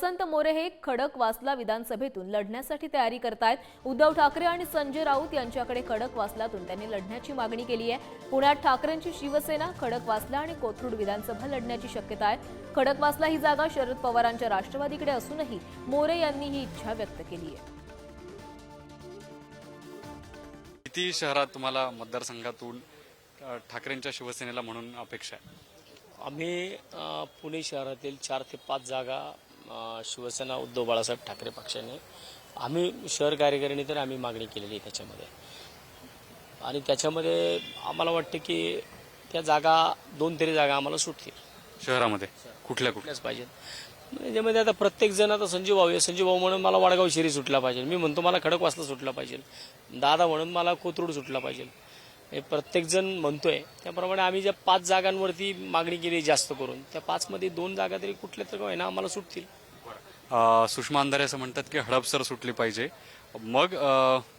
वसंत मोरे हे खडकवासला विधानसभेतून लढण्यासाठी तयारी करतायत. उद्धव ठाकरे आणि संजय राऊत यांच्याकडे खडकवासलातून त्यांनी लढण्याची मागणी केली आहे. पुण्यात ठाकरेंची शिवसेना खडकवासला आणि कोथरूड विधानसभा लढण्याची शक्यता आहे. खडकवासला ही जागा शरद पवारांच्या राष्ट्रवादीकडे असूनही मोरे यांनी ही इच्छा व्यक्त केली आहे. किती शहरात तुम्हाला मतदारसंघातून ठाकरेंच्या शिवसेनेला म्हणून अपेक्षा आहे? आम्ही पुणे शहरातील चार ते पाच जागा शिवसेना उद्धव बाळासाहेब ठाकरे पक्षाने. आम्ही शहर कार्यकारिणी तर आम्ही मागणी केलेली आहे त्याच्यामध्ये. आणि त्याच्यामध्ये आम्हाला वाटतं की त्या जागा दोन तरी जागा आम्हाला सुटतील. शहरामध्ये? कुठल्या कुठल्या? कुठल्याच पाहिजेत. त्याच्यामध्ये आता प्रत्येक जण आता संजीव भाऊ आहे. संजीव भाऊ म्हणून मला वाडगाव शिरी सुटला पाहिजे. मी म्हणतो मला खडकवासला सुटला पाहिजे. दादा म्हणून मला कोथरूड सुटला पाहिजे. हे प्रत्येक जण म्हणतोय. त्याप्रमाणे आम्ही ज्या पाच जागांवरती मागणी केली जास्त करून त्या पाचमध्ये दोन जागा तरी कुठल्या तर ना आम्हाला सुटतील. सुषमा अंधारे असं म्हणतात की हडपसर सुटली पाहिजे. मग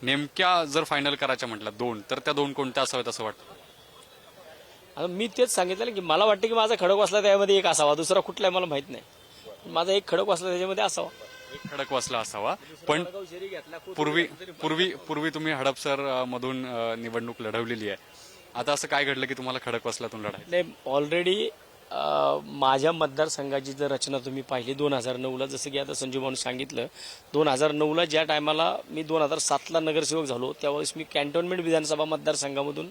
नेमक्या जर फायनल करायच्या म्हटलं दोन तर त्या दोन कोणत्या असाव्यात असं वाटतं? मी तेच सांगितलं की मला वाटतं की माझा खडक वाचला त्यामध्ये एक असावा दुसरा कुठला आहे मला माहीत नाही. माझा एक खडक वाचला त्याच्यामध्ये असावा. एक खडकवासला असावा. पण पूर्वी पूर्वी पूर्वी तुम्ही हडपसर मधून निवडणूक लढवलेली आहे. आता असं काय घडलं की तुम्हाला खडकवासलातून लढायचं? नाही ऑलरेडी माझ्या मतदारसंघाची जर रचना तुम्ही पाहिली दोन हजार नऊला जसं की आता संजू भाऊन सांगितलं दोन हजार नऊला ज्या टायमाला मी दोन हजार सातला नगरसेवक झालो त्यावेळेस मी कॅन्टोन्मेंट विधानसभा मतदारसंघामधून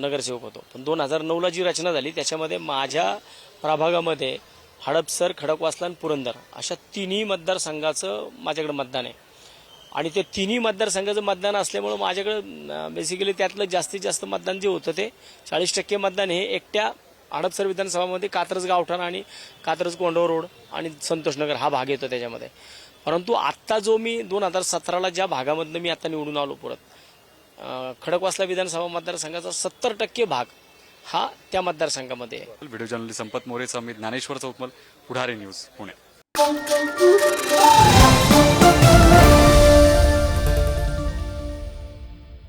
नगरसेवक होतो. पण दोन हजार नऊला जी रचना झाली त्याच्यामध्ये माझ्या प्रभागामध्ये हडपसर खडकवासला आणि पुरंदर अशा तिन्ही मतदारसंघाचं माझ्याकडे मतदान आहे. आणि ते तिन्ही मतदारसंघाचं मतदान असल्यामुळं माझ्याकडं बेसिकली त्यातलं जास्तीत जास्त मतदान जे होतं ते चाळीस टक्के मतदान हे एकट्या हडपसर विधानसभामध्ये कात्रज गावठाण आणि कात्रज कोंडव रोड आणि संतोषनगर हा भाग येतो त्याच्यामध्ये. परंतु आत्ता जो मी दोन हजार सतराला ज्या भागामधनं मी आता निवडून आलो परत खडकवासला विधानसभा मतदारसंघाचा सत्तर टक्के भाग हा त्या मतदारसंघामध्ये व्हिडिओ जर्नलिस्ट संपत मोरेचा मी ज्ञानेश्वर चौकमल पुढारी न्यूज पुणे.